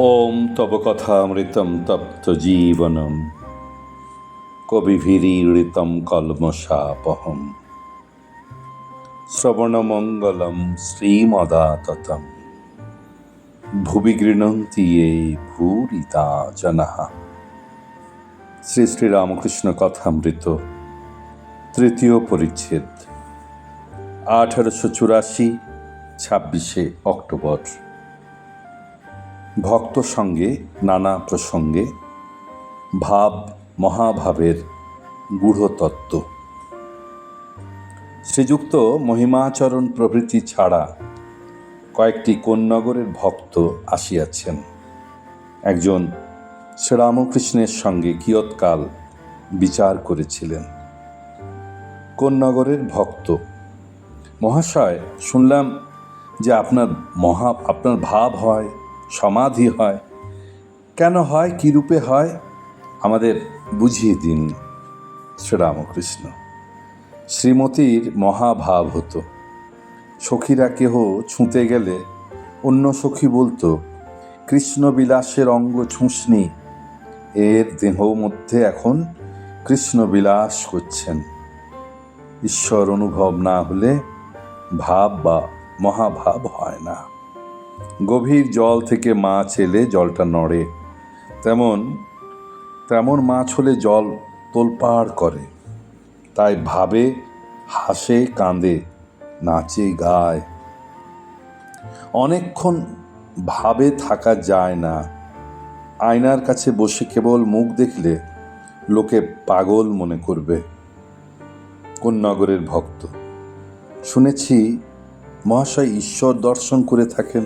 ওম তব কথামৃতম তপ্ত জীবনম। কবিভিরীড়িতম কলমশাপহম। শ্রবণমঙ্গলম শ্রীমদাততম। ভুবি গৃণন্তি এ ভূরিতা জনাঃ শ্রী শ্রী রামকৃষ্ণ কথামৃত, তৃতীয় পরিচ্ছেদ, আঠারোশো চুরাশি, ছাব্বিশে অক্টোবর। ভক্ত সঙ্গে, নানা প্রসঙ্গে, ভাব মহাভাবের গূঢ়তত্ত্ব। শ্রীযুক্ত মহিমাচরণ প্রভৃতি ছাড়া কয়েকটি কোন্নগরের ভক্ত আসিয়াছেন। একজন শ্রীরামকৃষ্ণের সঙ্গে কিয়ৎকাল বিচার করেছিলেন। কোন্নগরের ভক্ত। মহাশয়, শুনলাম যে আপনার মহা, আপনার ভাব হয় সমাধি হয়। কেন হয়, কী রূপে হয়, আমাদের বুঝিয়ে দিন শ্রীরামকৃষ্ণ। শ্রীমতীর মহাভাব হতো। সখীরা কেহ ছুঁতে গেলে অন্য সখী বলতো, কৃষ্ণবিলাসের অঙ্গ ছুঁসনি, এর দেহ মধ্যে এখন কৃষ্ণবিলাস করছেন। ঈশ্বর অনুভব না হলে ভাব বা মহাভাব হয় না। গভীর জল থেকে মাছ এলে জলটা নড়ে। তেমন তেমন মাছ হলে জল তোলপাড় করে। তাই ভাবে, হাসে, কাঁদে, নাচে, গায়। অনেকক্ষণ ভাবে থাকা যায় না। আয়নার কাছে বসে কেবল মুখ দেখলে লোকে পাগল মনে করবে। কোন নগরের ভক্ত? শুনেছি মহাশয় ঈশ্বর দর্শন করে থাকেন।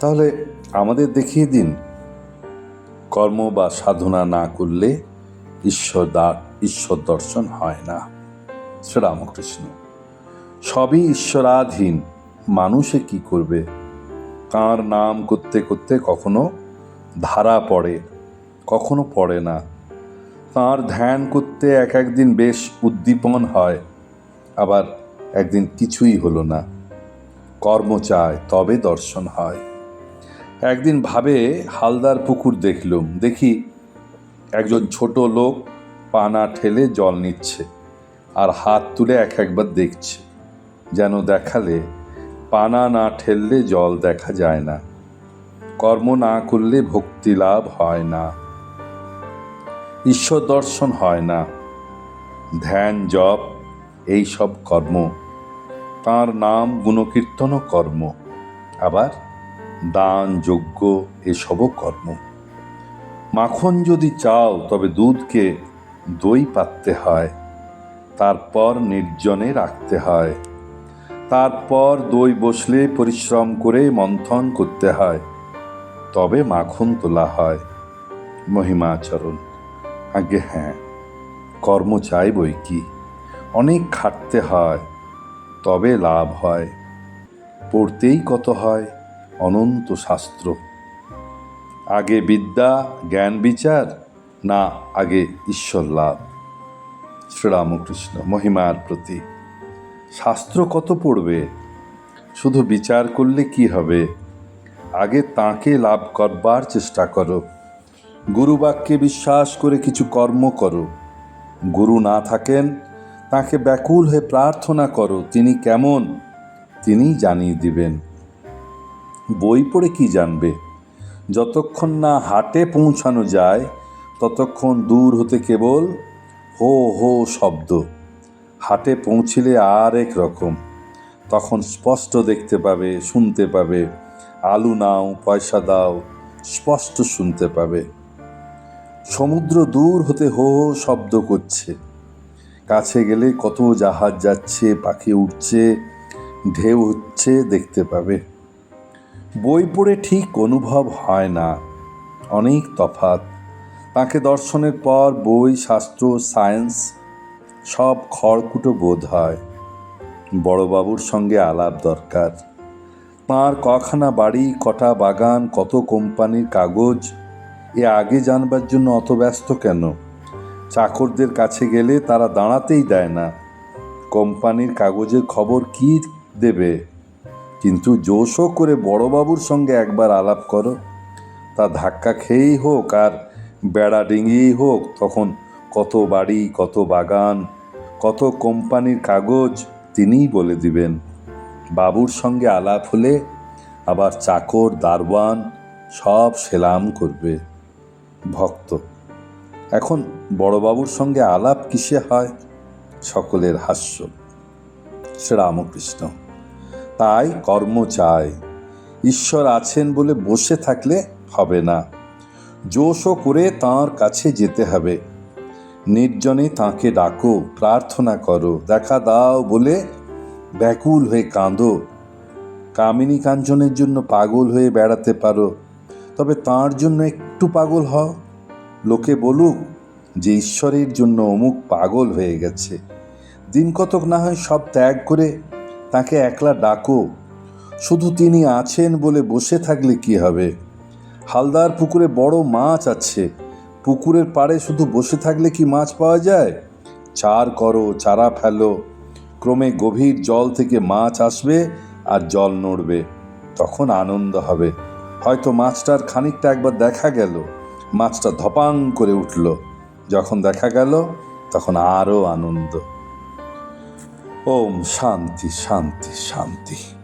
তাহলে আমাদের দেখিয়ে দিন, কর্ম বা সাধনা না করলে ঈশ্বর দা, ঈশ্বর দর্শন হয় না। শ্রীরামকৃষ্ণ সবই ঈশ্বরাধীন, মানুষে কি করবে? তাঁর নাম করতে করতে কখনো ধারা পড়ে, কখনো পড়ে না। তাঁর ধ্যান করতে এক একদিন বেশ উদ্দীপন হয়, আবার একদিন কিছুই হলো না। কর্ম চায় তবে দর্শন হয়। একদিন ভাবে হালদার পুকুর দেখলুম। দেখি একজন ছোট লোক পানা ঠেলে জল নিচ্ছে আর হাত তুলে এক একবার দেখছে, যেন দেখালে পানা না ঠেললে জল দেখা যায় না। কর্ম না করলে ভক্তি লাভ হয় না। ঈশ্বর দর্শন হয় না। ধ্যান, জপ এই সব কর্ম। তাঁর নাম গুণকীর্তন কর্ম। আবার দান, যজ্ঞ, এসবও কর্ম। মাখন যদি চাও তবে দুধকে দই পাততে হয়। তারপর নির্জনে রাখতে হয়। তারপর দই বসলে পরিশ্রম করে মন্থন করতে হয়। তবে মাখন তোলা হয়। মহিমাচরণ। আগে হ্যাঁ কর্ম চাই বই কি? অনেক খাটতে হয়, তবে লাভ হয়। পড়তেই কত হয়? অনন্ত শাস্ত্র। আগে বিদ্যা, জ্ঞান বিচার, না আগে ঈশ্বর লাভ। শ্রীরামকৃষ্ণ মহিমার প্রতি। শাস্ত্র কত পড়বে? শুধু বিচার করলে কি হবে? আগে তাকে লাভ করবার চেষ্টা করো। গুরুবাক্যে বিশ্বাস করে কিছু কর্ম করো। গুরু না থাকেন, তাকে ব্যাকুল হয়ে প্রার্থনা করো, তিনি কেমন? তিনি জানিয়ে দিবেন। বই পড়ে কি জানবে? যতক্ষণ না হাটে পৌঁছানো যায়, ততক্ষণ দূর হতে কেবল হো হো শব্দ। হাটে পৌঁছিলে আর এক রকম। তখন স্পষ্ট দেখতে পাবে, শুনতে পাবে। আলু নাও, পয়সা দাও, স্পষ্ট শুনতে পাবে। সমুদ্র দূর হতে হো হো শব্দ করছে। কাছে গেলে কত জাহাজ যাচ্ছে, পাখি উঠছে ঢেউ হচ্ছে, দেখতে পাবে। বই পড়ে ঠিক অনুভব হয় না। অনেক তফাত তাকে দর্শনের পর বই, শাস্ত্র, সায়েন্স সব খড়কুটো বোধ হয়। বড়বাবুর সঙ্গে আলাপ দরকার। তাঁর কখানা বাড়ি, কটা বাগান, কত কোম্পানির কাগজ, এ আগে জানবার জন্য অত ব্যস্ত কেন? চাকরদের কাছে গেলে তারা দাঁড়াতেই দেয় না। কোম্পানির কাগজের খবর কি দেবে? কিন্তু জোশও করে বড়বাবুর সঙ্গে একবার আলাপ করো। তা ধাক্কা খেয়েই হোক আর বেড়া ডিঙিয়েই হোক, তখন কত বাড়ি, কত বাগান, কত কোম্পানির কাগজ তিনিই বলে দিবেন। বাবুর সঙ্গে আলাপ হলে আবার চাকর দারওয়ান সব সেলাম করবে। ভক্ত, এখন বড়বাবুর সঙ্গে আলাপ কিসে হয়? সকলের হাস্য। শ্রীরামকৃষ্ণ। তাই কর্ম চায় ঈশ্বর আছেন বলে বসে থাকলে হবে না। জোশও করে তাঁর কাছে যেতে হবে। নির্জনে তাঁকে ডাকো, প্রার্থনা করো, দেখা দাও বলে ব্যাকুল হয়ে কাঁদো। কামিনী কাঞ্চনের জন্য পাগল হয়ে বেড়াতে পারো, তবে তার জন্য একটু পাগল হও। লোকে বলুক যে ঈশ্বরের জন্য অমুক পাগল হয়ে গেছে। দিন কতক না হয় সব ত্যাগ করে তাকে একলা ডাকো। শুধু তিনি আছেন বলে বসে থাকলে কি হবে? হালদার পুকুরে বড় মাছ আছে। পুকুরের পাড়ে শুধু বসে থাকলে কি মাছ পাওয়া যায়? চার করো, চারা ফেলো। ক্রমে গভীর জল থেকে মাছ আসবে আর জল নড়বে। তখন আনন্দ হবে। হয়তো মাছটার খানিকটা একবার দেখা গেল। মাছটা ধপাং করে উঠল। যখন দেখা গেল, তখন আরও আনন্দ। ওম শান্তি শান্তি শান্তি।